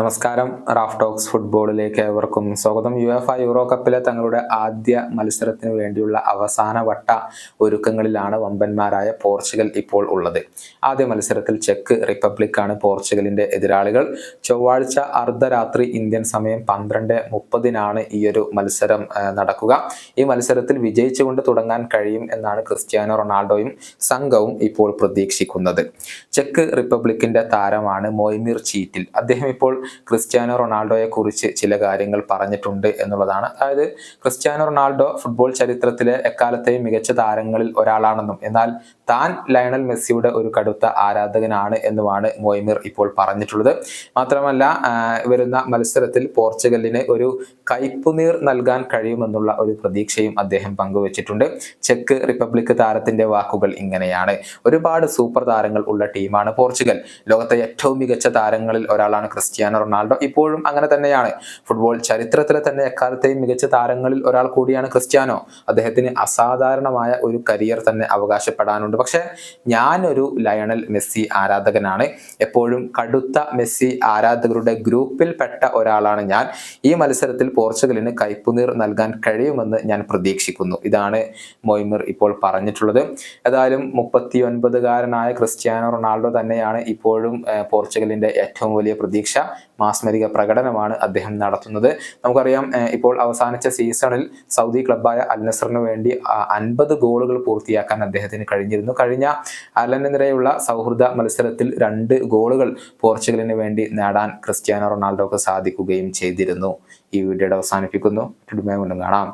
നമസ്കാരം. Raf talks ഫുട്ബോളിലേക്ക് ഏവർക്കും സ്വാഗതം. യു എഫ് യൂറോ കപ്പിലെ തങ്ങളുടെ ആദ്യ മത്സരത്തിന് വേണ്ടിയുള്ള അവസാന വട്ട ഒരുക്കങ്ങളിലാണ് വമ്പന്മാരായ പോർച്ചുഗൽ ഇപ്പോൾ ഉള്ളത്. ആദ്യ മത്സരത്തിൽ ചെക്ക് റിപ്പബ്ലിക്കാണ് പോർച്ചുഗലിന്റെ എതിരാളികൾ. ചൊവ്വാഴ്ച അർദ്ധരാത്രി ഇന്ത്യൻ സമയം പന്ത്രണ്ട് മുപ്പതിനാണ് ഈ ഒരു മത്സരം നടക്കുക. ഈ മത്സരത്തിൽ വിജയിച്ചുകൊണ്ട് തുടങ്ങാൻ കഴിയും എന്നാണ് ക്രിസ്ത്യാനോ റൊണാൾഡോയും സംഘവും ഇപ്പോൾ പ്രതീക്ഷിക്കുന്നത്. ചെക്ക് റിപ്പബ്ലിക്കിന്റെ താരമാണ് മൊയ്മിർ ചീറ്റിൽ. അദ്ദേഹം ഇപ്പോൾ ക്രിസ്ത്യാനോ റൊണാൾഡോയെ കുറിച്ച് ചില കാര്യങ്ങൾ പറഞ്ഞിട്ടുണ്ട് എന്നുള്ളതാണ്. അതായത് ക്രിസ്ത്യാനോ റൊണാൾഡോ ഫുട്ബോൾ ചരിത്രത്തിലെ എക്കാലത്തെയും മികച്ച താരങ്ങളിൽ ഒരാളാണെന്നും എന്നാൽ താൻ ലയണൽ മെസ്സിയുടെ ഒരു കടുത്ത ആരാധകനാണ് എന്നുമാണ് മൊയ്മിർ ഇപ്പോൾ പറഞ്ഞിട്ടുള്ളത്. മാത്രമല്ല വരുന്ന മത്സരത്തിൽ പോർച്ചുഗലിന് ഒരു കയ്പുനീർ നൽകാൻ കഴിയുമെന്നുള്ള ഒരു പ്രതീക്ഷയും അദ്ദേഹം പങ്കുവച്ചിട്ടുണ്ട്. ചെക്ക് റിപ്പബ്ലിക് താരത്തിന്റെ വാക്കുകൾ ഇങ്ങനെയാണ്. ഒരുപാട് സൂപ്പർ താരങ്ങൾ ഉള്ള ടീമാണ് പോർച്ചുഗൽ. ലോകത്തെ ഏറ്റവും മികച്ച താരങ്ങളിൽ ഒരാളാണ് ക്രിസ്ത്യാനോ റൊണാൾഡോ. ഇപ്പോഴും അങ്ങനെ തന്നെയാണ്. ഫുട്ബോൾ ചരിത്രത്തിലെ തന്നെ എക്കാലത്തെയും മികച്ച താരങ്ങളിൽ ഒരാൾ കൂടിയാണ് ക്രിസ്ത്യാനോ. അദ്ദേഹത്തിന് അസാധാരണമായ ഒരു കരിയർ തന്നെ അവകാശപ്പെടാനുണ്ട്. പക്ഷെ ഞാനൊരു ലയണൽ മെസ്സി ആരാധകനാണ്. എപ്പോഴും കടുത്ത മെസ്സി ആരാധകരുടെ ഗ്രൂപ്പിൽപ്പെട്ട ഒരാളാണ് ഞാൻ. ഈ മത്സരത്തിൽ പോർച്ചുഗലിന് കൈപ്പുനീർ നൽകാൻ കഴിയുമെന്ന് ഞാൻ പ്രതീക്ഷിക്കുന്നു. ഇതാണ് മൊയ്മിർ ഇപ്പോൾ പറഞ്ഞിട്ടുള്ളത്. ഏതായാലും മുപ്പത്തി ഒൻപതുകാരനായ ക്രിസ്ത്യാനോ റൊണാൾഡോ തന്നെയാണ് ഇപ്പോഴും പോർച്ചുഗലിന്റെ ഏറ്റവും വലിയ പ്രതീക്ഷ. മാസ്മരിക പ്രകടനമാണ് അദ്ദേഹം നടത്തുന്നത്. നമുക്കറിയാം ഇപ്പോൾ അവസാനിച്ച സീസണിൽ സൗദി ക്ലബായ അൽ നസറിന് വേണ്ടി അൻപത് ഗോളുകൾ പൂർത്തിയാക്കാൻ അദ്ദേഹത്തിന് കഴിഞ്ഞിരുന്നു. കഴിഞ്ഞ അലനെതിരെയുള്ള സൗഹൃദ മത്സരത്തിൽ രണ്ട് ഗോളുകൾ പോർച്ചുഗലിന് വേണ്ടി നേടാൻ ക്രിസ്ത്യാനോ റൊണാൾഡോക്ക് സാധിക്കുകയും ചെയ്തിരുന്നു. ഈ വീഡിയോയുടെ അവസാനിപ്പിക്കുന്നു. കാണാം